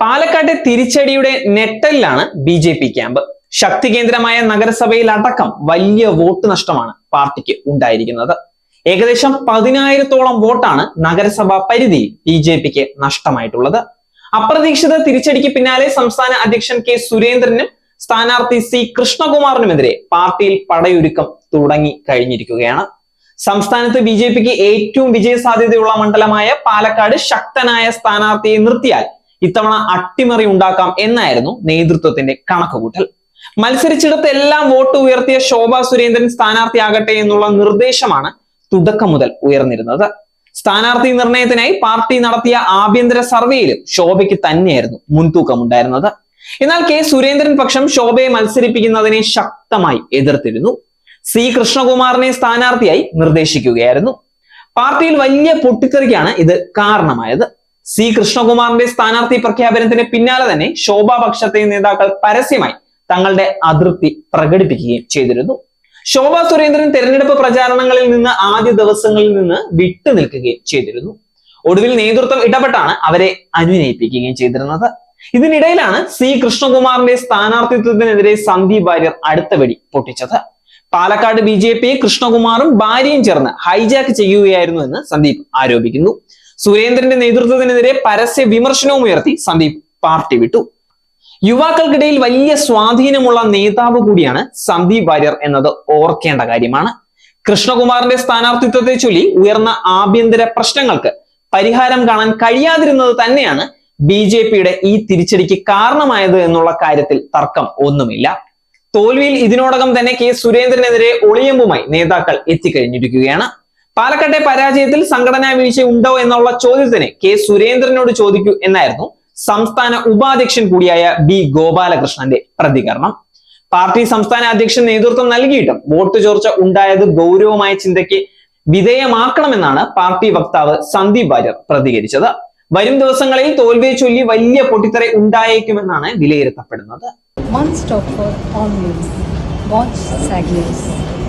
പാലക്കാട്ടെ തിരിച്ചടിയുടെ നെട്ടലിലാണ് ബി ജെ പി ക്യാമ്പ്. ശക്തി കേന്ദ്രമായ നഗരസഭയിൽ അടക്കം വലിയ വോട്ട് നഷ്ടമാണ് പാർട്ടിക്ക് ഉണ്ടായിരിക്കുന്നത്. ഏകദേശം പതിനായിരത്തോളം വോട്ടാണ് നഗരസഭാ പരിധി ബി ജെ പിക്ക് നഷ്ടമായിട്ടുള്ളത്. അപ്രതീക്ഷിത തിരിച്ചടിക്ക് പിന്നാലെ സംസ്ഥാന അധ്യക്ഷൻ കെ സുരേന്ദ്രനും സ്ഥാനാർത്ഥി സി കൃഷ്ണകുമാറിനുമെതിരെ പാർട്ടിയിൽ പടയൊരുക്കം തുടങ്ങി കഴിഞ്ഞിരിക്കുകയാണ്. സംസ്ഥാനത്ത് ബി ജെ പിക്ക് ഏറ്റവും വിജയ സാധ്യതയുള്ള മണ്ഡലമായ പാലക്കാട് ശക്തനായ സ്ഥാനാർത്ഥിയെ നിർത്തിയാൽ ഇത്തവണ അട്ടിമറി ഉണ്ടാക്കാം എന്നായിരുന്നു നേതൃത്വത്തിന്റെ കണക്കുകൂട്ടൽ. മത്സരിച്ചിടത്ത് എല്ലാം വോട്ട് ഉയർത്തിയ ശോഭ സുരേന്ദ്രൻ സ്ഥാനാർത്ഥിയാകട്ടെ എന്നുള്ള നിർദ്ദേശമാണ് തുടക്കം മുതൽ ഉയർന്നിരുന്നത്. സ്ഥാനാർത്ഥി നിർണയത്തിനായി പാർട്ടി നടത്തിയ ആഭ്യന്തര സർവേയിലും ശോഭയ്ക്ക് തന്നെയായിരുന്നു മുൻതൂക്കമുണ്ടായിരുന്നത്. എന്നാൽ കെ സുരേന്ദ്രൻ പക്ഷം ശോഭയെ മത്സരിപ്പിക്കുന്നതിനെ ശക്തമായി എതിർത്തിരുന്നു. സി കൃഷ്ണകുമാറിനെ സ്ഥാനാർത്ഥിയായി നിർദ്ദേശിക്കുകയായിരുന്നു. പാർട്ടിയിൽ വലിയ പൊട്ടിത്തെറിക്കാണ് ഇത് കാരണമായത്. സി കൃഷ്ണകുമാറിന്റെ സ്ഥാനാർത്ഥി പ്രഖ്യാപനത്തിന് പിന്നാലെ തന്നെ ശോഭാ പക്ഷത്തെ നേതാക്കൾ പരസ്യമായി തങ്ങളുടെ അതൃപ്തി പ്രകടിപ്പിക്കുകയും ചെയ്തിരുന്നു. ശോഭാ സുരേന്ദ്രൻ തെരഞ്ഞെടുപ്പ് പ്രചാരണങ്ങളിൽ നിന്ന് ആദ്യ ദിവസങ്ങളിൽ നിന്ന് വിട്ടു നിൽക്കുകയും ചെയ്തിരുന്നു. ഒടുവിൽ നേതൃത്വം ഇടപെട്ടാണ് അവരെ അനുനയിപ്പിക്കുകയും ചെയ്തിരുന്നത്. ഇതിനിടയിലാണ് സി കൃഷ്ണകുമാറിന്റെ സ്ഥാനാർത്ഥിത്വത്തിനെതിരെ സന്ദീപ് വാര്യർ അടുത്ത വെടി പൊട്ടിച്ചത്. പാലക്കാട് ബി ജെ കൃഷ്ണകുമാറും ഭാര്യയും ചേർന്ന് ഹൈജാക്ക് ചെയ്യുകയായിരുന്നു എന്ന് സന്ദീപ് ആരോപിക്കുന്നു. സുരേന്ദ്രന്റെ നേതൃത്വത്തിനെതിരെ പരസ്യ വിമർശനവും ഉയർത്തി സന്ദീപ് പാർട്ടി വിട്ടു. യുവാക്കൾക്കിടയിൽ വലിയ സ്വാധീനമുള്ള നേതാവ് കൂടിയാണ് സന്ദീപ് വാര്യർ എന്നത് ഓർക്കേണ്ട കാര്യമാണ്. കൃഷ്ണകുമാറിന്റെ സ്ഥാനാർത്ഥിത്വത്തെ ചൊല്ലി ഉയർന്ന ആഭ്യന്തര പ്രശ്നങ്ങൾക്ക് പരിഹാരം കാണാൻ കഴിയാതിരുന്നത് തന്നെയാണ് ബി ജെ പിയുടെ ഈ തിരിച്ചടിക്ക് കാരണമായത് എന്നുള്ള കാര്യത്തിൽ തർക്കം ഒന്നുമില്ല. തോൽവിയിൽ ഇതിനോടകം തന്നെ കെ സുരേന്ദ്രനെതിരെ ഒളിയമ്പുമായി നേതാക്കൾ എത്തിക്കഴിഞ്ഞിരിക്കുകയാണ്. പാലക്കാട്ടെ പരാജയത്തിൽ സംഘടനാ വീഴ്ച ഉണ്ടോ എന്നുള്ള ചോദ്യത്തിന് കെ സുരേന്ദ്രനോട് ചോദിക്കൂ എന്നായിരുന്നു സംസ്ഥാന ഉപാധ്യക്ഷൻ കൂടിയായ ബി ഗോപാലകൃഷ്ണന്റെ പ്രതികരണം. പാർട്ടി സംസ്ഥാന അധ്യക്ഷൻ നേതൃത്വം നൽകിയിട്ടും വോട്ട് ചോർച്ച ഉണ്ടായത് ഗൗരവമായ ചിന്തയ്ക്ക് വിധേയമാക്കണമെന്നാണ് പാർട്ടി വക്താവ് സന്ദീപ് വാര്യർ പ്രതികരിച്ചത്. വരും ദിവസങ്ങളിൽ തോൽവിയെ ചൊല്ലി വലിയ പൊട്ടിത്തറ ഉണ്ടായേക്കുമെന്നാണ് വിലയിരുത്തപ്പെടുന്നത്.